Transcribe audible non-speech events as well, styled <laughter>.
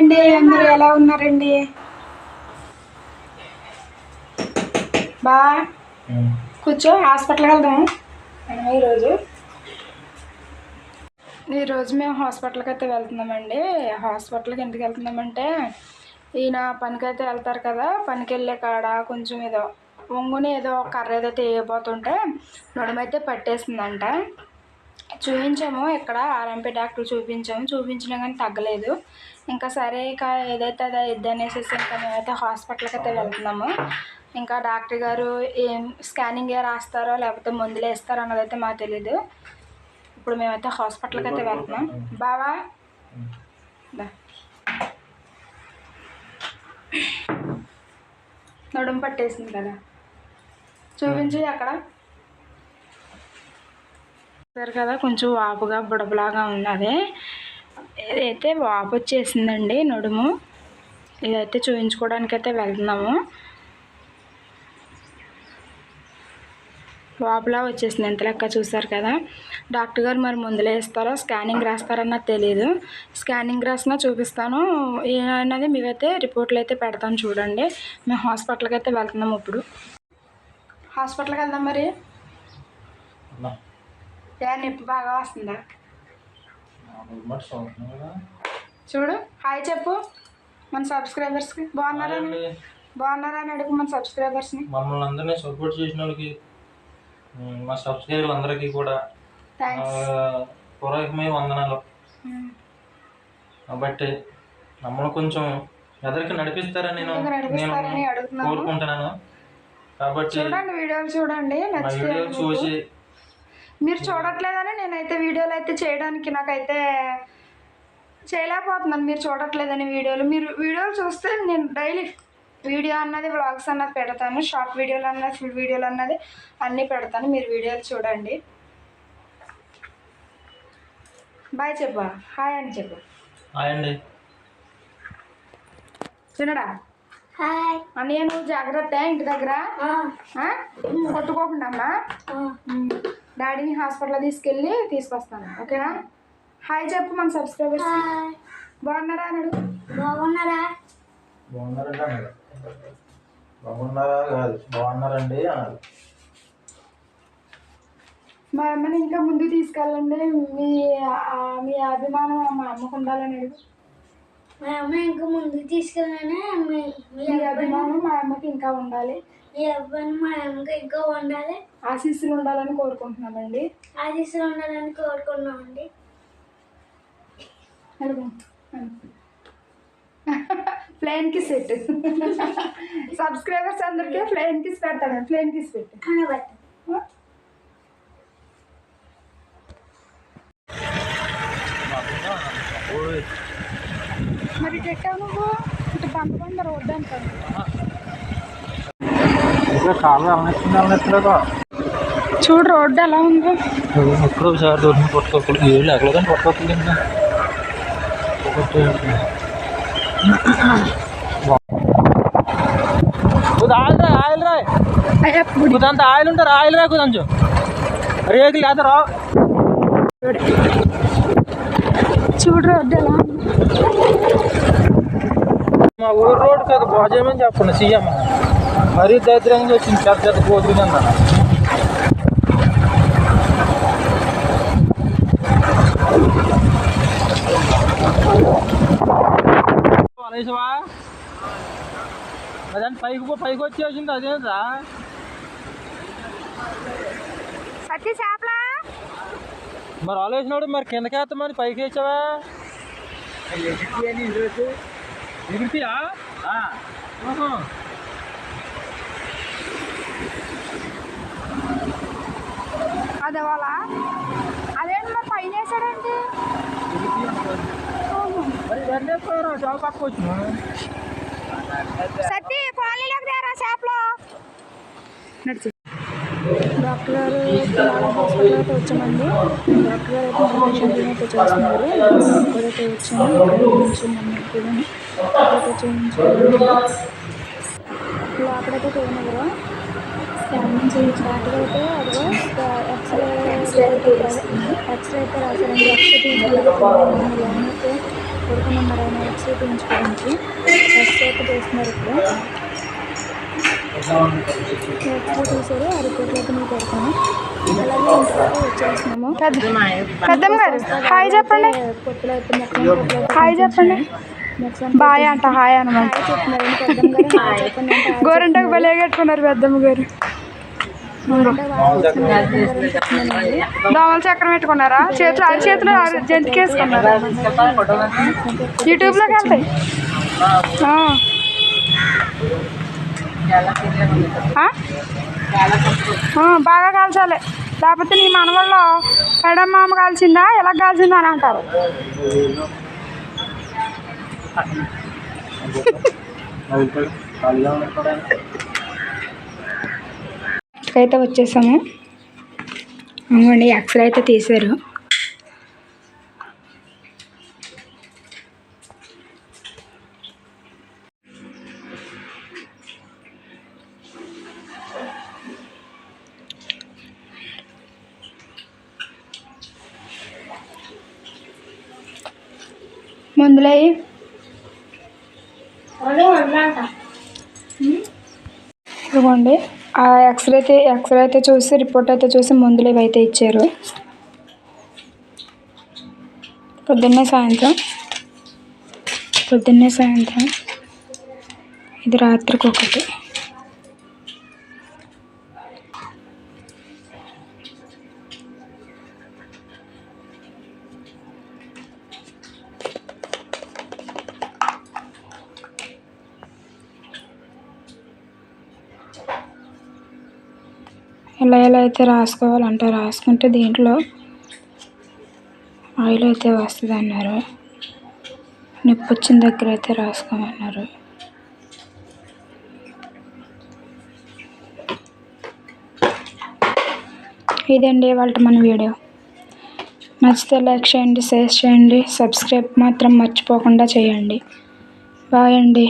అండి అందరూ ఎలా ఉన్నారండి? బా కూర్చో హాస్పిటల్కి వెళ్దాం. ఈరోజు ఈరోజు మేము హాస్పిటల్కి అయితే వెళ్తున్నామండి. హాస్పిటల్కి ఎందుకు వెళ్తున్నామంటే ఈయన పనికి అయితే వెళ్తారు కదా పనికి వెళ్ళే కాడ కొంచెం ఏదో ఒంగుని ఏదో కర్ర ఏదో తీయబోతుంటే నడుమైతే పట్టేసిందంట. చూపించాము. ఇక్కడ ఆర్ఎంపీ డాక్టర్ చూపించాము. చూపించినా కానీ తగ్గలేదు. ఇంకా సరే ఇక ఏదైతే అదే ఇద్దనేసేసి ఇంకా మేమైతే హాస్పిటల్కి అయితే వెళ్తున్నాము. ఇంకా డాక్టర్ గారు ఏం స్కానింగ్ ఏ రాస్తారో లేకపోతే మందులు వేస్తారో అన్నది అయితే మాకు తెలీదు. ఇప్పుడు మేమైతే హాస్పిటల్కి అయితే వెళ్తున్నాం. బావా? నడుము పట్టేసింది కదా. చూపించి అక్కడ చూసారు కదా కొంచెం వాపుగా బుడబలాగా ఉన్నది ఇదైతే వాపు వచ్చేసిందండి నడుము ఇదైతే చూపించుకోవడానికి అయితే వెళ్తున్నాము. వాపులా వచ్చేసింది ఎంత లెక్క చూసారు కదా. డాక్టర్ గారు మరి మందులు వేస్తారో స్కానింగ్ రాస్తారన్నది తెలియదు స్కానింగ్ రాసినా చూపిస్తాను. ఏమన్నది మీకైతే రిపోర్ట్లు అయితే పెడతాను చూడండి. మేము హాస్పిటల్కి అయితే వెళ్తున్నాము ఇప్పుడు. హాస్పిటల్కి వెళ్దాం మరి. ఏ నొప్పి బాగా వస్తుందా? చూడు హాయ్ చెప్పు. మన సబ్స్క్రైబర్స్కి బాగున్నారా? బాగున్నారా అని అడుగు మన సబ్స్క్రైబర్స్ని మమ్మల్ని అందరినీ సపోర్ట్ చేసిన వాళ్ళకి మా సబ్స్క్రైబర్లు అందరికీ కూడా థ్యాంక్స్ పూర్వకమైన వందనాలు. కాబట్టి మమ్మల్ని కొంచెం ఎదరికి నడిపిస్తారని నేను నేను కోరుకుంటున్నాను. కాబట్టి చూడండి వీడియోలు చూడండి. మా నచ్చితే వీడియో మీకు. చూసి మీరు చూడట్లేదని నేనైతే వీడియోలు అయితే చేయడానికి నాకైతే చేయలేకపోతున్నాను. మీరు చూడట్లేదని వీడియోలు. మీరు వీడియోలు చూస్తే నేను డైలీ వీడియో అన్నది వ్లాగ్స్ అన్నది పెడతాను. షార్ట్ వీడియోలు అన్నది ఫుల్ వీడియోలు అన్నది అన్నీ పెడతాను. మీరు వీడియోలు చూడండి. బాయ్ చెప్పా. హాయ్ అని చెప్పు. హాయ్ అండి. చిన్నడా హాయ్. అన్నయ్య నువ్వు జాగ్రత్త ఇంటి దగ్గర. ఆ? కొట్టుకోకుండా అమ్మా. డాడీని హాస్పిటల్ తీసుకెళ్ళి తీసుకొస్తాను. ఓకేనా? హాయ్ చెప్పు మన సబ్స్క్రైబర్స్. బాగున్నారా అని అడుగు బాగున్నారా? బాగున్నారండి అన్నారు బాగున్నారా? కాదు బాగున్నారండి అన్నారు మా అమ్మని ఇంకా ముందు తీసుకెళ్ళండి. మీ మీ అభిమానం మా అమ్మకు ఉండాలని అడుగు. మా అమ్మ ఇంకా ముందుకు తీసుకెళ్ళానే మీ మీ మీ అభిమానం మా అమ్మకి ఇంకా ఉండాలి. అమ్మకి ఇంకా ఉండాలి. ఆశీస్సులు ఉండాలని కోరుకుంటున్నామండి. ఆశీస్సులు ఉండాలని కోరుకున్నామండి. ప్లేన్ కిస్ పెట్టు సబ్స్క్రైబర్స్ అందరికీ ప్లేన్ కిస్ పెడతాను. ప్లేన్ కిస్ పెట్టు మరి నువ్వు? ఇటు బంద రోడ్డు అంటాను. చూడు రోడ్డు ఎలా ఉందో. ఎక్కడో ఒకసారి దొరికి పట్టుకోకూడదు. ఏళ్ళు ఎక్కడ కానీ పట్టుకోకూడదు ఇంకా. ఒకటి ఆయిల్ రా ఆయిల్ రా. అయ్యా పుడి కుదంత ఆయిల్ ఉంటారు ఆయిల్ రా కుదంచు రేకులు లేదా రా చూడు రోడ్డు ఎలా ఉందో. మా ఊరు రోడ్ కాదు బాజేమని చెప్పండి సీఎం మరీ దరిద్రంగా వచ్చింది పెద్ద పెద్ద కోతులు కన్నా అనేసవా అదంటే పైకి పో- పైకి వచ్చేసింది అదేంట్రా సత్య చేపలా మరి ఆలోచనోడు మరి కిందకి వేస్తామని పైకి వేసావా ఎగిరితీయా వాళ్ళ అదేంటి మరి పైన వచ్చిన? సత్తి పాలీలోకి తేరా చేపలు నడిచి. డాక్టర్ గారు పిల్లల హాస్పిటల్ అయితే వచ్చామండి. డాక్టర్ గారు అయితే పేషెంట్ని అయితే చూస్తున్నారు. ఇక్కడైతే వచ్చాము ఇక్కడ నుంచి మన కూడా ఇక్కడైతే చూపించారు లోపలైతే స్కానింగ్ చేయించడానికి అయితే అదిగో ఎక్స్రే ఎక్స్రే అయితే రాశారండి ఎక్స్రే ఉన్నారు ఆయన ఎక్స్రే తీయించుకోవడానికి ఎక్స్రే అయితే ఇప్పుడు ఎక్స్రే తీసారు ఆ రిపోర్ట్లు అయితే మీకు పెడతాను అలాగే ఇంటికి వచ్చేస్తున్నాము పెద్దమ్మ గారు హాయ్ చెప్పండి అయితే హాయ్ చెప్పండి బాయ్ అంట హాయ్ అనమాట గోరంటకు భలే కట్టుకున్నారు పెద్దమ్మ గారు దోమల చక్రం పెట్టుకున్నారా? చేతులు అరి చేతులు జంతికేసుకున్నారా యూట్యూబ్లోకి వెళ్తాయి. బాగా కాల్చాలి. లేకపోతే నీ మనవల్లో ఎడమ్మామ కాల్చిందా? ఎలా కాల్చిందా అని అంటారు. <laughs> అయితే వచ్చేసాము. అవునండి ఎక్స్రే అయితే తీశారు. మందులై. ఇదిగోండి. ఆ ఎక్స్రే అయితే ఎక్స్రే అయితే చూసి రిపోర్ట్ అయితే చూసి మందులు ఇవైతే ఇచ్చారు. పొద్దున్నే సాయంత్రం పొద్దున్నే సాయంత్రం. ఇది రాత్రికి ఒకటి. ఇలా ఎలా అయితే రాసుకోవాలంటే. రాసుకుంటే దీంట్లో ఆయిల్ అయితే వస్తుంది అన్నారు నొప్పి వచ్చిన దగ్గర అయితే రాసుకోమన్నారు. ఇదండి వాళ్ళ మన వీడియో. నచ్చితే లైక్ చేయండి షేర్ చేయండి సబ్స్క్రైబ్ మాత్రం మర్చిపోకుండా చేయండి. బాయ్ అండి.